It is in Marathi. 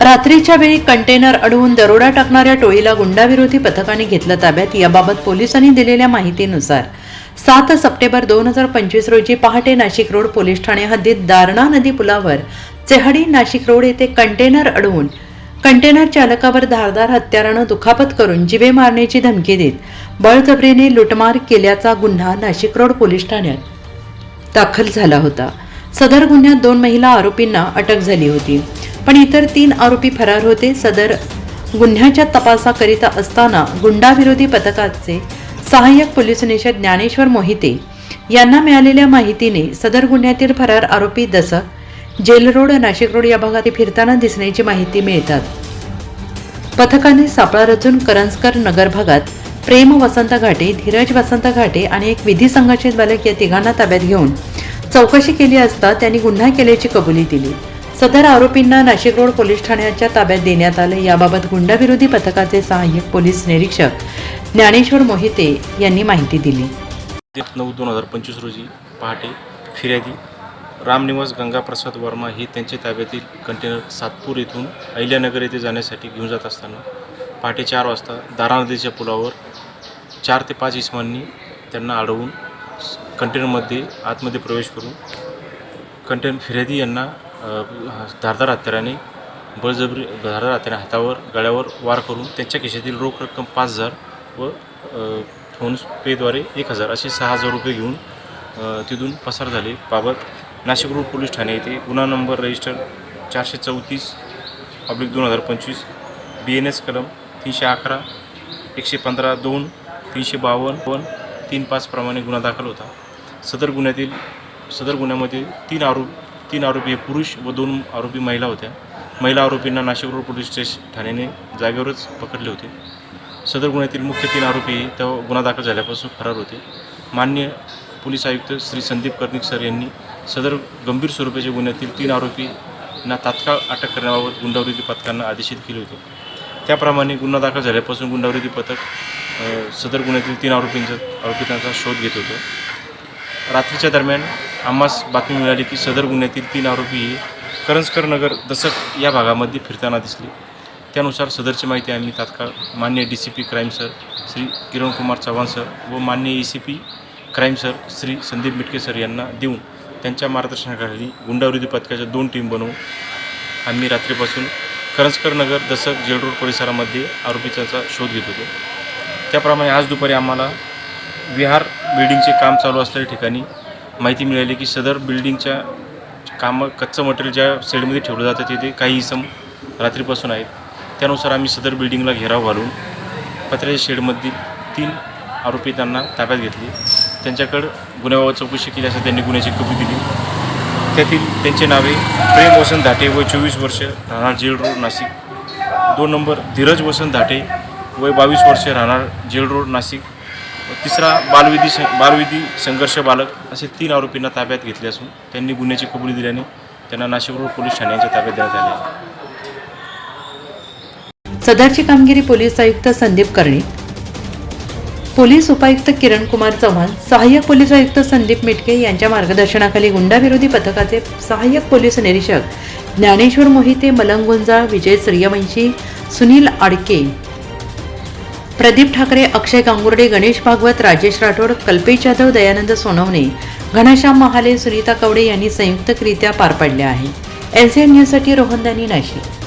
रात्रीच्या वेळी कंटेनर अडवून दरोडा टाकणाऱ्या टोळीला गुंडाविरोधी पथकाने घेतलं ताब्यात. याबाबत पोलिसांनी दिलेल्या माहितीनुसार सात सप्टेंबर दोन हजार पंचवीस रोजी पहाटे नाशिक रोड पोलीस ठाणे हद्दीत दारणा नदी पुलावर चेहडी नाशिक रोड येथे कंटेनर अडवून कंटेनर चालकावर धारदार हत्यारानं दुखापत करून जिवे मारण्याची धमकी देत बळजबरीने लुटमार केल्याचा गुन्हा नाशिक रोड पोलीस ठाण्यात दाखल झाला होता. सदर गुन्ह्यात दोन महिला आरोपींना अटक झाली होती. पण इतर तीन आरोपी फरार होते. सदर गुन्ह्याच्या तपासाकरिता असताना गुंडाविरोधी पथकाचे सहाय्यक पोलीस निरीक्षक ज्ञानेश्वर मोहिते यांना मिळालेल्या माहितीने सदर गुन्ह्यातील फरार आरोपी दसक जेल रोड नाशिक रोड या भागात फिरताना दिसण्याची माहिती मिळतात. पथकाने सापळा रचून करंजकर नगर भागात प्रेम वसंत घाटे धीरज वसंत घाटे आणि एक विधी संघर्षित बालक या तिघांना ताब्यात घेऊन चौकशी केली असता त्यांनी गुन्हा केल्याची कबुली दिली. सदर आरोपींना नाशिक रोड पोलीस ठाण्याच्या ताब्यात देण्यात आले. याबाबत गुंडाविरोधी पथकाचे सहाय्यक पोलीस निरीक्षक ज्ञानेश्वर मोहिते यांनी माहिती दिली. नऊ दोन हजार पंचवीस रोजी पहाटे फिर्यादी रामनिवास गंगाप्रसाद वर्मा हे त्यांच्या ताब्यातील कंटेनर सातपूर येथून अहिल्यानगर येथे जाण्यासाठी घेऊन जात असताना पहाटे चार वाजता दारा नदीच्या पुलावर चार ते पाच इसमांनी त्यांना अडवून कंटेनरमध्ये आतमध्ये प्रवेश करून कंटेनर फिर्यादी यांना धारदार हत्याराने बळजबरी धारदार हत्याराने हातावर गळ्यावर वार करून त्यांच्या खिशातील रोख रक्कम पाच हजार व फोन पेद्वारे एक हजार असे सहा हजार रुपये घेऊन तिथून पसार झाले. बाबत नाशिक रोड पोलीस ठाणे येथे गुन्हा नंबर रजिस्टर चारशे चौतीस ऑब्लिक दोन हजार पंचवीस बी एन एस कलम तीनशे अकरा एकशे पंधरा दोन तीनशे बावन्न वन तीन पाचप्रमाणे गुन्हा दाखल होता. सदर गुन्ह्यातील सदर गुन्ह्यामध्ये तीन आरोप तीन आरोपी हे पुरुष व दोन आरोपी महिला होत्या. महिला आरोपींना नाशिक रोड पोलीस स्टेशन ठाण्याने जागेवरच पकडले होते. सदर गुन्ह्यातील मुख्य तीन आरोपी हे तेव्हा गुन्हा दाखल झाल्यापासून फरार होते. मान्य पोलीस आयुक्त श्री संदीप कर्णिक सर यांनी सदर गंभीर स्वरूपाच्या गुन्ह्यातील तीन आरोपींना तात्काळ अटक करण्याबाबत गुंडावृत्ती पथकांना आदेशित केले होते. त्याप्रमाणे गुन्हा दाखल झाल्यापासून गुंडावृत्ती पथक सदर गुन्ह्यातील तीन आरोपींचा आरोपितांचा शोध घेत होतं. रात्रीच्या दरम्यान आम्हास बातमी मिळाली की सदर गुन्ह्यातील तीन आरोपी हे करंजकर नगर दसक या भागामध्ये फिरताना दिसले. त्यानुसार सदरची माहिती आम्ही तात्काळ मान्य D C P crime sir Shri Kirankumar Chavan sir व मान्य A C P crime sir Shri Sandeep Mitke sir यांना देऊन त्यांच्या मार्गदर्शनाखाली गुंडाविरोधी पथकाच्या दोन टीम बनवून आम्ही रात्रीपासून करंजकर नगर दसक जेलरोड परिसरामध्ये आरोपीचा शोध घेत होतो. त्याप्रमाणे आज दुपारी आम्हाला विहार बिल्डिंगचे काम चालू असलेल्या ठिकाणी माहिती मिळाली की सदर बिल्डिंगच्या कामं कच्चं मटेरियल ज्या सेडमध्ये ठेवलं जातं तिथे काही इसम रात्रीपासून आहेत. त्यानुसार आम्ही सदर बिल्डिंगला घेराव घालून पत्र्याच्या शेडमधील तीन आरोपी त्यांना ताब्यात घेतले. त्यांच्याकडं गुन्ह्याबाबत चौकशी केली असं त्यांनी गुन्ह्याची कबुली दिली. त्यातील त्यांचे नावे प्रेम वसंत धाटे व चोवीस वर्ष राहणार जेल रोड नाशिक. दोन नंबर धीरज वसंत धाटे वय बावीस वर्ष राहणार जेल रोड नाशिक. तिसरा बालविधी सं बालविधी संघर्ष बालक असे तीन आरोपींना ताब्यात घेतले असून त्यांनी गुन्ह्याची कबुली दिल्याने त्यांना नाशिक रोड पोलीस ठाण्याच्या ताब्यात देण्यात आले आहे. सदरची कामगिरी पोलीस आयुक्त संदीप कर्णिक पोलीस उपायुक्त किरण कुमार चव्हाण सहाय्यक पोलीस आयुक्त संदीप मिटके यांच्या मार्गदर्शनाखाली गुंडाविरोधी पथकाचे सहाय्यक पोलीस निरीक्षक ज्ञानेश्वर मोहिते मलंगुंजा विजय सूर्यवंशी सुनील आडके प्रदीप ठाकरे अक्षय गांगुर्डे गणेश भागवत राजेश राठोड कल्पेश जाधव दयानंद सोनवणे घनश्याम महाले सुनीता कवडे यांनी संयुक्तरित्या पार पाडल्या आहे. एल एन न्यूजसाठी रोहनदानी नाशिक.